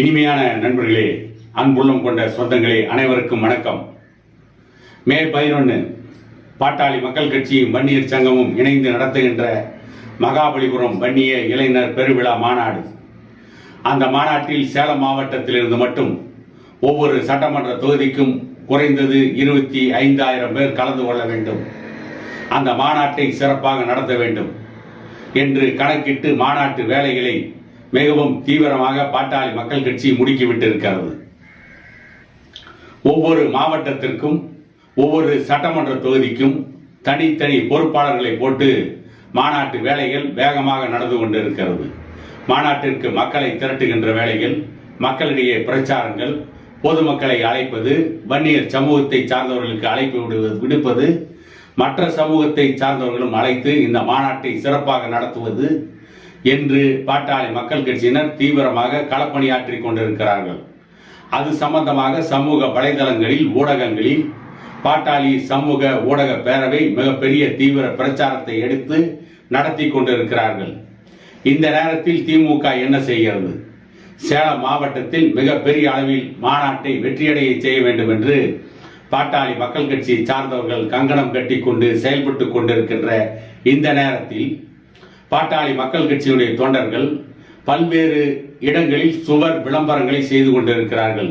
இனிமையான நண்பர்களே அன்புள்ளம் கொண்ட சொந்தங்களே அனைவருக்கும் வணக்கம். மே பதினொன்று பாட்டாளி மக்கள் கட்சியும் வன்னியர் சங்கமும் இணைந்து நடத்துகின்ற மகாபலிபுரம் வன்னிய இளைஞர் பெருவிழா மாநாடு. அந்த மாநாட்டில் சேலம் மாவட்டத்திலிருந்து மட்டும் ஒவ்வொரு சட்டமன்ற தொகுதிக்கும் குறைந்தது இருபத்தி ஐந்தாயிரம் பேர் கலந்து கொள்ள வேண்டும். அந்த மாநாட்டை சிறப்பாக நடத்த வேண்டும் என்று கணக்கிட்டு மாநாட்டு வேலைகளை மிகவும் தீவிரமாக பாட்டாளி மக்கள் கட்சி முடுக்கிவிட்டிருக்கிறது ஒவ்வொரு மாவட்டத்திற்கும் ஒவ்வொரு சட்டமன்ற தொகுதிக்கும் தனித்தனி பொறுப்பாளர்களை போட்டு மாநாட்டு வேலைகள் வேகமாக நடந்து கொண்டிருக்கிறது. மாநாட்டிற்கு மக்களை திரட்டுகின்ற வேலைகள் மக்களிடையே பிரச்சாரங்கள் பொதுமக்களை அழைப்பது வன்னியர் சமூகத்தை சார்ந்தவர்களுக்கு அழைப்பு விடுவது விடுப்பது மற்ற சமூகத்தை சார்ந்தவர்களும் அழைத்து இந்த மாநாட்டை சிறப்பாக நடத்துவது என்று பாட்டாளி மக்கள் கட்சியினர் தீவிரமாக களப்பணியாற்றி கொண்டிருக்கிறார்கள். அது சம்பந்தமாக சமூக வலைதளங்களில் ஊடகங்களில் பாட்டாளி சமூக ஊடக பேரவை மிகப்பெரிய தீவிர பிரச்சாரத்தை எடுத்து நடத்தி கொண்டிருக்கிறார்கள். இந்த நேரத்தில் திமுக என்ன செய்கிறது? சேலம் மாவட்டத்தில் மிகப்பெரிய அளவில் மாநாட்டை வெற்றியடைய செய்ய வேண்டும் என்று பாட்டாளி மக்கள் கட்சியை சார்ந்தவர்கள் கங்கணம் கட்டி கொண்டு செயல்பட்டு கொண்டிருக்கின்ற இந்த நேரத்தில் பாட்டாளி மக்கள் கட்சியுடைய தொண்டர்கள் பல்வேறு இடங்களில் சுவர் விளம்பரங்களை செய்து கொண்டிருக்கிறார்கள்.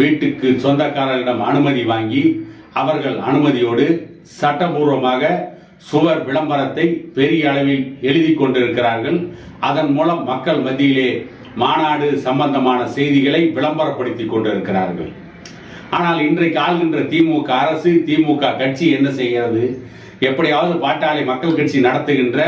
வீட்டுக்கு சொந்தக்காரர்களிடம் அனுமதி வாங்கி அவர்கள் அனுமதியோடு சட்டபூர்வமாக சுவர் விளம்பரத்தை பெரிய அளவில் எழுதி கொண்டிருக்கிறார்கள். அதன் மூலம் மக்கள் மத்தியிலே மாநாடு சம்பந்தமான செய்திகளை விளம்பரப்படுத்திக் கொண்டிருக்கிறார்கள். ஆனால் இன்றைக்கு ஆள்கின்ற திமுக அரசு திமுக கட்சி என்ன செய்கிறது? எப்படியாவது பாட்டாளி மக்கள் கட்சி நடத்துகின்ற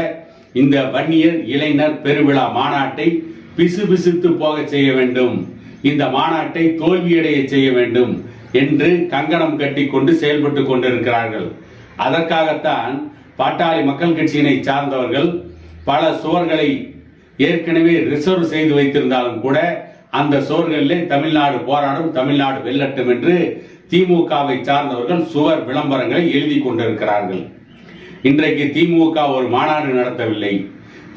இந்த வன்னியர் இளைஞர் பெருவிழா மாநாட்டை பிசுபிசுத்து போக செய்ய வேண்டும். இந்த மாநாட்டை தோல்வியடைய செய்ய வேண்டும் என்று கங்கணம் கட்டி கொண்டு செயல்பட்டு கொண்டிருக்கிறார்கள். அதற்காகத்தான் பாட்டாளி மக்கள் கட்சியினை சார்ந்தவர்கள் பல சுவர்களை ஏற்கனவே ரிசர்வ் செய்து வைத்திருந்தாலும் கூட அந்த சுவர்களிலே தமிழ்நாடு போராடும் தமிழ்நாடு வெல்லட்டும் என்று திமுகவை சார்ந்தவர்கள் சுவர் விளம்பரங்களை எழுதி கொண்டிருக்கிறார்கள். இன்றைக்கு திமுக ஒரு மாநாடு நடத்தவில்லை.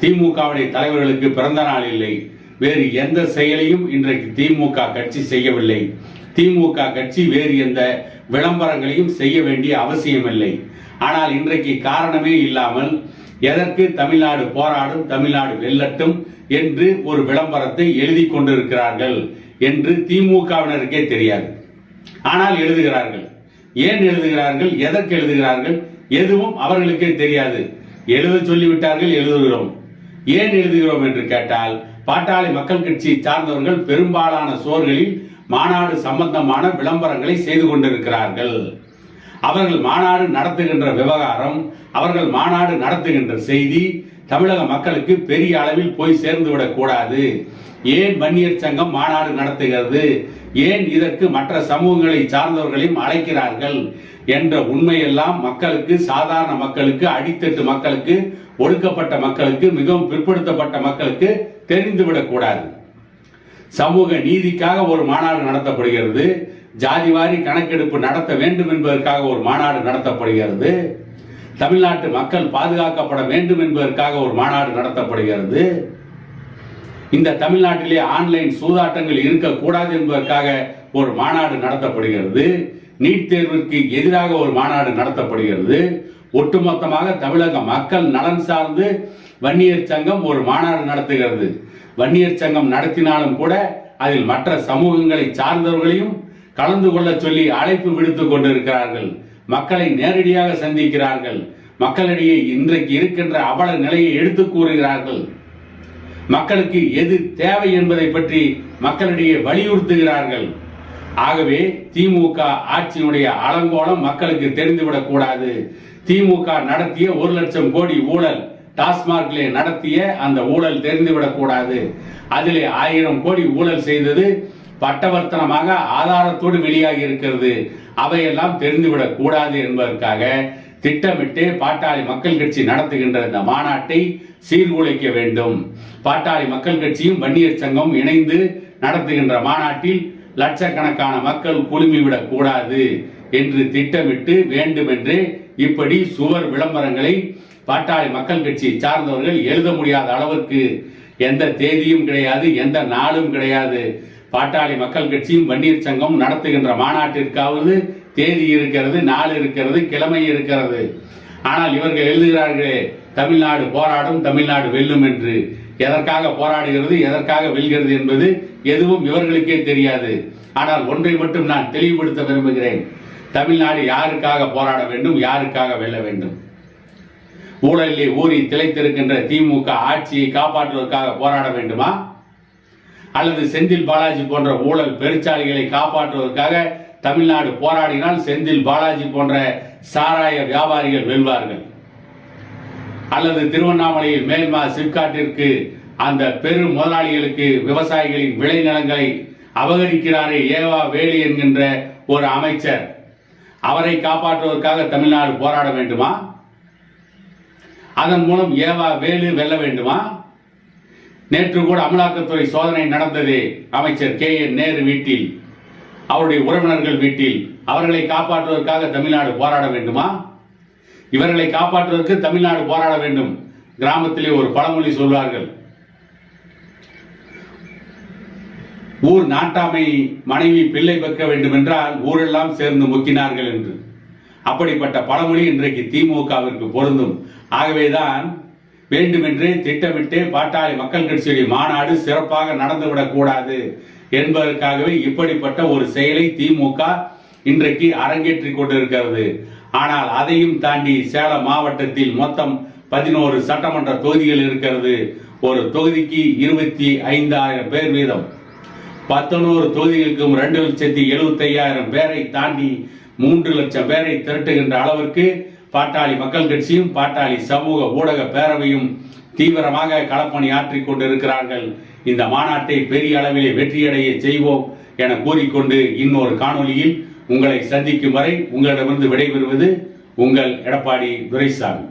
திமுகவுடைய தலைவர்களுக்கு பிறந்த நாள் இல்லை. வேறு எந்த செயலையும் இன்றைக்கு திமுக கட்சி செய்யவில்லை. திமுக கட்சி வேறு எந்த விளம்பரங்களையும் செய்ய வேண்டிய அவசியமில்லை. ஆனால் இன்றைக்கு காரணமே இல்லாமல் எதற்கு தமிழ்நாடு போராடும் தமிழ்நாடு வெல்லட்டும் என்று ஒரு விளம்பரத்தை எழுதி கொண்டிருக்கிறார்கள் என்று திமுகவினருக்கே தெரியாது. ஆனால் எழுதுகிறார்கள். ஏன் எழுதுகிறார்கள்? எதற்கு எழுதுகிறார்கள்? எதுவும் அவர்களுக்கே தெரியாது. எழுத சொல்லிவிட்டார்கள் எழுதுகிறோம். ஏன் எழுதுகிறோம் என்று கேட்டால் பாட்டாளி மக்கள் கட்சியை சார்ந்தவர்கள் பெரும்பாலான சோர்களில் மாநாடு சம்பந்தமான விளம்பரங்களை செய்து கொண்டிருக்கிறார்கள். அவர்கள் மாநாடு நடத்துகின்ற விவகாரம் அவர்கள் மாநாடு நடத்துகின்ற செய்தி தமிழக மக்களுக்கு பெரிய அளவில் போய் சேர்ந்து விடக்கூடாது ஏன் வன்னியர் சங்கம் மாநாடு நடத்துகிறது? ஏன் இதற்கு மற்ற சமூகங்களை சார்ந்தவர்களையும் அழைக்கிறார்கள்? என்ற உண்மையெல்லாம் மக்களுக்கு சாதாரண மக்களுக்கு அடித்தட்டு மக்களுக்கு ஒடுக்கப்பட்ட மக்களுக்கு மிகவும் பிற்படுத்தப்பட்ட மக்களுக்கு தெரிந்துவிடக் கூடாது. சமூக நீதிக்காக ஒரு மாநாடு நடத்தப்படுகிறது. ஜாதிவாரி கணக்கெடுப்பு நடத்த வேண்டும் என்பதற்காக ஒரு மாநாடு நடத்தப்படுகிறது. தமிழ்நாட்டு மக்கள் பாதுகாக்கப்பட வேண்டும் என்பதற்காக ஒரு மாநாடு நடத்தப்படுகிறது. இந்த தமிழ்நாட்டிலே ஆன்லைன் சூதாட்டங்கள் இருக்கக்கூடாது என்பதற்காக ஒரு மாநாடு நடத்தப்படுகிறது. நீட் தேர்விற்கு எதிராக ஒரு மாநாடு நடத்தப்படுகிறது. ஒட்டுமொத்தமாக தமிழக மக்கள் நலன் சார்ந்து வன்னியர் சங்கம் ஒரு மாநாடு நடத்துகிறது. வன்னியர் சங்கம் நடத்தினாலும் கூட அதில் மற்ற சமூகங்களை சார்ந்தவர்களையும் கலந்து கொள்ள சொல்லி அழைப்பு விடுத்துக் கொண்டிருக்கிறார்கள். மக்களை நேரடியாக சந்திக்கிறார்கள். மக்களிடையே இன்றைக்கு இருக்கின்ற அவல நிலையை எடுத்து கூறுகிறார்கள். மக்களுக்கு எது தேவை என்பதை பற்றி மக்களிடையே வலியுறுத்துகிறார்கள். ஆகவே திமுக ஆட்சியினுடைய அலங்கோலம் மக்களுக்கு தெரிந்துவிடக் கூடாது. திமுக நடத்திய ஒரு லட்சம் கோடி ஊழல் டாஸ்மார்க்லே நடத்திய அந்த ஊழல் தெரிந்துவிடக் கூடாது. அதிலே ஆயிரம் கோடி ஊழல் செய்தது பட்டவர்த்தனமாக ஆதாரத்தோடு வெளியாகி இருக்கிறது. அவையெல்லாம் தெரிந்துவிடக் கூடாது என்பதற்காக திட்டமிட்டு பாட்டாளி மக்கள் கட்சி நடத்துகின்ற இந்த மாநாட்டை சீர்குலைக்க வேண்டும். பாட்டாளி மக்கள் கட்சியும் வன்னியர் சங்கம் இணைந்து நடத்துகின்ற மாநாட்டில் லட்சக்கணக்கான மக்கள் குழுமிவிடக் கூடாது என்று திட்டமிட்டு வேண்டுமென்று இப்படி சுவர் விளம்பரங்களை பாட்டாளி மக்கள் கட்சியை சார்ந்தவர்கள் எழுத முடியாத அளவிற்கு எந்த தேதியும் கிடையாது எந்த நாளும் கிடையாது. பாட்டாளி மக்கள் கட்சியும் வன்னியர் சங்கம் நடத்துகின்ற மாநாட்டிற்காவது தேதி இருக்கிறது நாள் இருக்கிறது கிழமை இருக்கிறது. ஆனால் இவர்கள் எழுதுகிறார்களே தமிழ்நாடு போராடும் தமிழ்நாடு வெல்லும் என்று. எதற்காக போராடுகிறது எதற்காக வெல்கிறது என்பது எதுவும் இவர்களுக்கே தெரியாது. ஆனால் ஒன்றை மட்டும் நான் தெளிவுபடுத்த விரும்புகிறேன். தமிழ்நாடு யாருக்காக போராட வேண்டும் யாருக்காக வெல்ல வேண்டும்? ஊழலிலே ஊறி திளைத்திருக்கின்ற திமுக ஆட்சியை காப்பாற்றுவதற்காக போராட வேண்டுமா? அல்லது செந்தில் பாலாஜி போன்ற ஊழல் பெருச்சாளிகளை காப்பாற்றுவதற்காக தமிழ்நாடு போராடினால் செந்தில் பாலாஜி போன்ற சாராய வியாபாரிகள் வெல்வார்கள். அல்லது திருவண்ணாமலையில் மேல்மா சிப்காட்டிற்கு அந்த பெரும் முதலாளிகளுக்கு விவசாயிகளின் விளைநிலங்களை அபகரிக்கிறாரே ஏவா வேலி என்கின்ற ஒரு அமைச்சர். அவரை காப்பாற்றுவதற்காக தமிழ்நாடு போராட வேண்டுமா? அதன் மூலம் ஏவா வேலு வெல்ல வேண்டுமா? நேற்று கூட அமலாக்கத்துறை சோதனை நடந்தது அமைச்சர் கே என் நேரு வீட்டில். அவருடைய உறவினர்கள் வீட்டில். அவர்களை காப்பாற்றுவதற்காக தமிழ்நாடு போராட வேண்டுமா? இவர்களை காப்பாற்றுவதற்கு தமிழ்நாடு போராட வேண்டும். கிராமத்திலே ஒரு பழமொழி சொல்வார்கள். ஊர் நாட்டாமை மனைவி பிள்ளை பெற்க வேண்டும் என்றால் ஊரெல்லாம் சேர்ந்து முக்கினார்கள் என்று. அப்படிப்பட்ட பழமொழி இன்றைக்கு திமுகவிற்கு பொருந்தும். ஆகவேதான் வேண்டுமென்றே திட்டமிட்டே பாட்டாளி மக்கள் கட்சியுடைய மாநாடு சிறப்பாக நடந்துவிடக் கூடாது என்பதற்காகவே இப்படிப்பட்ட ஒரு செயலை திமுக இன்றைக்கு அரங்கேற்றிக் கொண்டிருக்கிறது. ஆனால் அதையும் தாண்டி சேலம் மாவட்டத்தில் மொத்தம் பதினோரு சட்டமன்ற தொகுதிகள் இருக்கிறது. ஒரு தொகுதிக்கு இருபத்தி ஐந்தாயிரம் பேர் வீதம். பத்தொன்பது தொகுதிகளுக்கும் ரெண்டு லட்சத்தி எழுபத்தி ஐயாயிரம் பேரை தாண்டி மூன்று லட்சம் பேரை திரட்டுகின்ற அளவிற்கு பாட்டாளி மக்கள் கட்சியும் பாட்டாளி சமூக ஊடக பேரவையும் தீவிரமாக களப்பணி ஆற்றிக் கொண்டிருக்கிறார்கள். இந்த மாநாட்டை பெரிய அளவிலே வெற்றியடைய செய்வோம் என கூறிக்கொண்டு இன்னொரு காணொளியில் உங்களை சந்திக்கும் வரை உங்களிடமிருந்து விடைபெறுவது உங்கள் எடப்பாடி துரைசாமி.